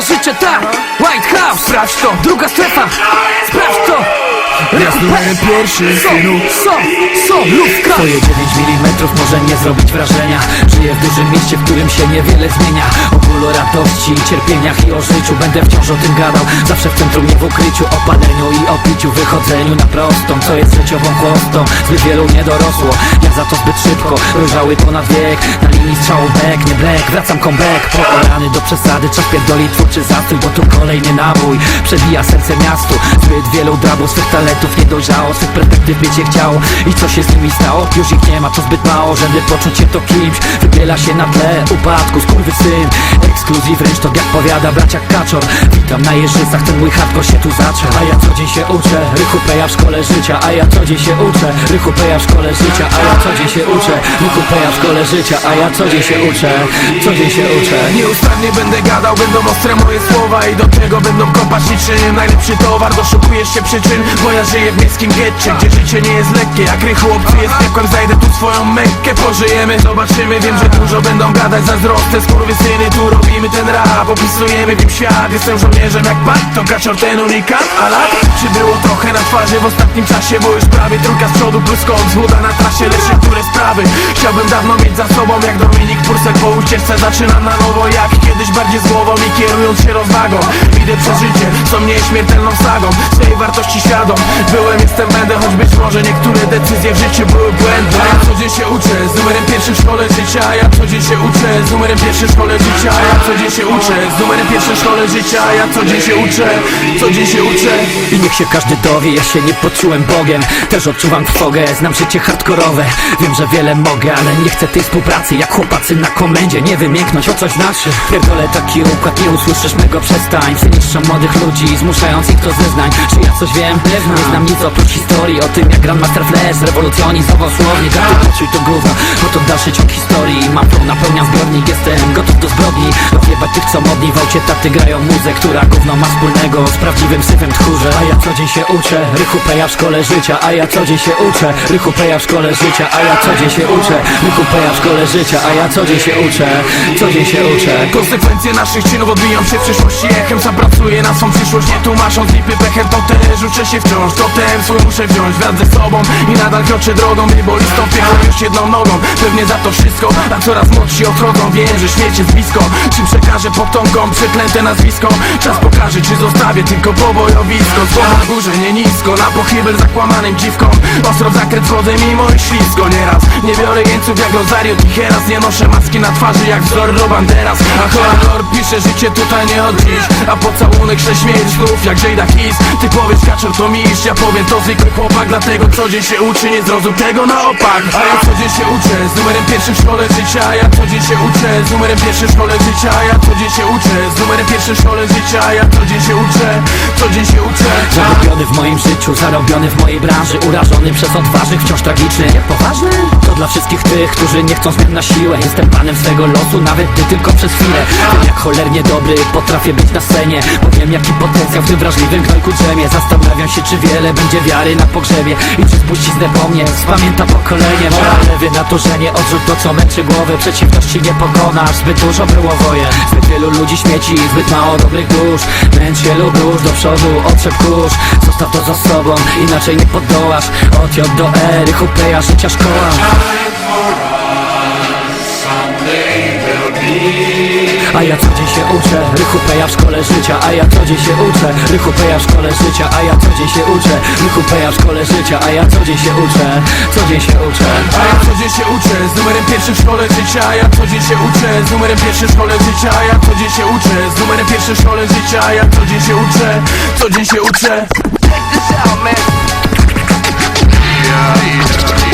szkoła życia, ta White House, sprawdź to! Druga strefa, sprawdź to! Ja z numerem pierwszym, So, synu so, so, lufka Twoje 9 mm może nie zrobić wrażenia. Żyję w dużym mieście, w którym się niewiele zmienia. O bólu, radości, cierpieniach i o życiu Będę wciąż o tym gadał. Zawsze w centrum, nie w ukryciu O paleniu i o piciu, wychodzeniu na prostą Co jest życiową chłostą, zbyt wielu nie dorosło Ja za to zbyt szybko, dojrzały ponad wiek Na linii strzału back, nie black Wracam comeback, po rany do przesady Czas pierdoli twórczy zastój, bo tu kolejny nabój Przebija serce miastu. Zbyt wielu drabów swych talentów nie dojrzało Swych perspektyw mieć chciało. I co się z nimi stało? Już ich nie ma, to zbyt mało. Żeby poczuć się to kimś Wybiela się na tle. Upadku, skurwysyn Ekskluzyw ręcz to jak powiada bracia Kaczor. Witam na jeżycach, ten mój hardcore się tu zaczął A ja co dzień się uczę, rychu peja w szkole życia A ja co dzień się uczę, rychu peja w szkole życia A ja co dzień się uczę, rychu peja w szkole życia A ja co dzień się uczę, co dzień się uczę. Nieustannie będę gadał, będą ostre moje słowa. I do tego będą kopać niczym najlepszy towar Doszukujesz się przyczyn, bo ja żyję w miejskim getcie Gdzie życie nie jest lekkie, jak rychu obcy jest piekłem Zajdę tu swoją mekkę, pożyjemy, zobaczymy. Wiem, że dużo będą gadać, zazdrosne skurwysyny Tu robimy ten rap, opisujemy wiem świat Jestem żołnierzem jak bat, to kaczor ten unikat A lat przybyło trochę na twarzy w ostatnim czasie Bo już prawie trójka z przodu plus kąt Złuda na trasie, niektóre sprawy. Chciałbym dawno mieć za sobą jak Dominik Pursek Po ucieczce zaczynam na nowo. Jak kiedyś bardziej z głową I kierując się rozwagą. Idę przeżycie, co mnie śmiertelną sagą. Swojej wartości świadom Byłem, jestem, będę, choć być może niektóre decyzje w życiu były błędne ja co dzień się uczę, z numerem pierwszym w szkole życia. Ja co dzień się uczę, z numerem pierwszym w szkole życia. Ja co dzień się uczę, z numerem pierwszym w szkole życia. Ja co dzień się uczę, co dzień się uczę. I niech się każdy dowie, ja się nie poczułem Bogiem. Też odczuwam trwogę, znam życie hardkorowe. Wiem, że wiele mogę, ale nie chcę tej współpracy. Jak chłopacy na komendzie, nie wymięknąć o coś znaczy. Pierdolę taki układ, nie usłyszysz mego przestań. Psy niszczą młodych ludzi, zmuszając ich do zeznań. Czy ja coś wiem? Nie znam. Nic oprócz historii O tym jak Grandmaster Flash rewolucjonizował słownie Gaty poczuj to gówno, bo to dalszy ciąg historii. Mam flow, napełniam zbiornik, jestem gotów do zbrodni. Rozjebać tych co modni. W aucie taty grają muzę Która gówno ma wspólnego z prawdziwym syfem tchórze A ja co dzień się uczę, rychu peja w szkole życia A ja co dzień się uczę, rychu peja w szkole życia A ja co dzień się uczę, rychu peja w szkole życia A ja co dzień się uczę, co dzień się uczę. Konsekwencje naszych czynów odbiją się w przyszłości. Echem zapracuję na swą przyszłość Nie tłumacząc lipy pechem To też uczę się wciąż Totem swój muszę wziąć wraz ze sobą. I nadal kroczę drogą Wybolistą piechą już jedną nogą. Pewnie za to wszystko A coraz młodsi odchodzą Wiem, że śmierć jest blisko. Czym przekażę potomkom przeklęte nazwisko? Czas pokaże czy zostawię tylko pobojowisko Słowa na górze nie nisko. Na pochybel zakłamanym dziwkom. Ostro w zakręt wchodzę mimo i ślisko Nieraz nie biorę jeńców jak Rosario Tijeras. Nie noszę maski na twarzy jak wzor Robanderas. A Horanor pisze życie tutaj nie od dziś. A pocałunek że śmierć znów jak Jada Kiss. Ty powiesz kaczor to mistrz. Ja powiem to zwykły chłopak. Dlatego co dzień się uczy Nie zrozum tego na opak. A ja co dzień się uczę Z numerem pierwszym w szkole życia. A ja co dzień się uczę Z numerem pierwszym w szkole życia. A ja co dzień się uczę Z numerem pierwszym w szkole życia. A ja co dzień się uczę Co dzień się uczę. Zarobiony w moim życiu, zarobiony w mojej branży Urażony przez odważnych, wciąż tragiczny. Jak poważny? To dla wszystkich tych, którzy nie chcą zmian na siłę. Jestem panem swego losu, nawet gdy tylko przez chwilę. Wiem jak cholernie dobry, potrafię być na scenie. Bo wiem jaki potencjał w tym wrażliwym gnojku drzemie. Zastanawiam się czy wiele będzie wiary na pogrzebie. I czy spuściznę po mnie, spamięta pokolenie. Morale wynaturzenie, odrzuć to co męczy głowę. Przeciwności nie pokonasz, zbyt dużo było wojen Zbyt wielu ludzi śmieci, zbyt mało dobrych dusz. Męcz wielu dusz, do przodu otrzep kurz. Zostaw to za sobą, inaczej nie podołasz Od J do E, rychu peja, życia szkoła A ja co dzień się uczę, rychu peja w szkole życia A ja co dzień się uczę, rychu peja w szkole życia A ja co dzień się uczę, rychu peja w szkole życia A ja co dzień się uczę, co dzień się uczę A ja co dzień się uczę Z numerem pierwszym w szkole życia A ja co dzień się uczę Z numerem pierwszym w szkole życia A ja co dzień się uczę Z numerem pierwszym w szkole życia A ja co dzień się uczę Co dzień się uczę Check this out man Yeah, yeah.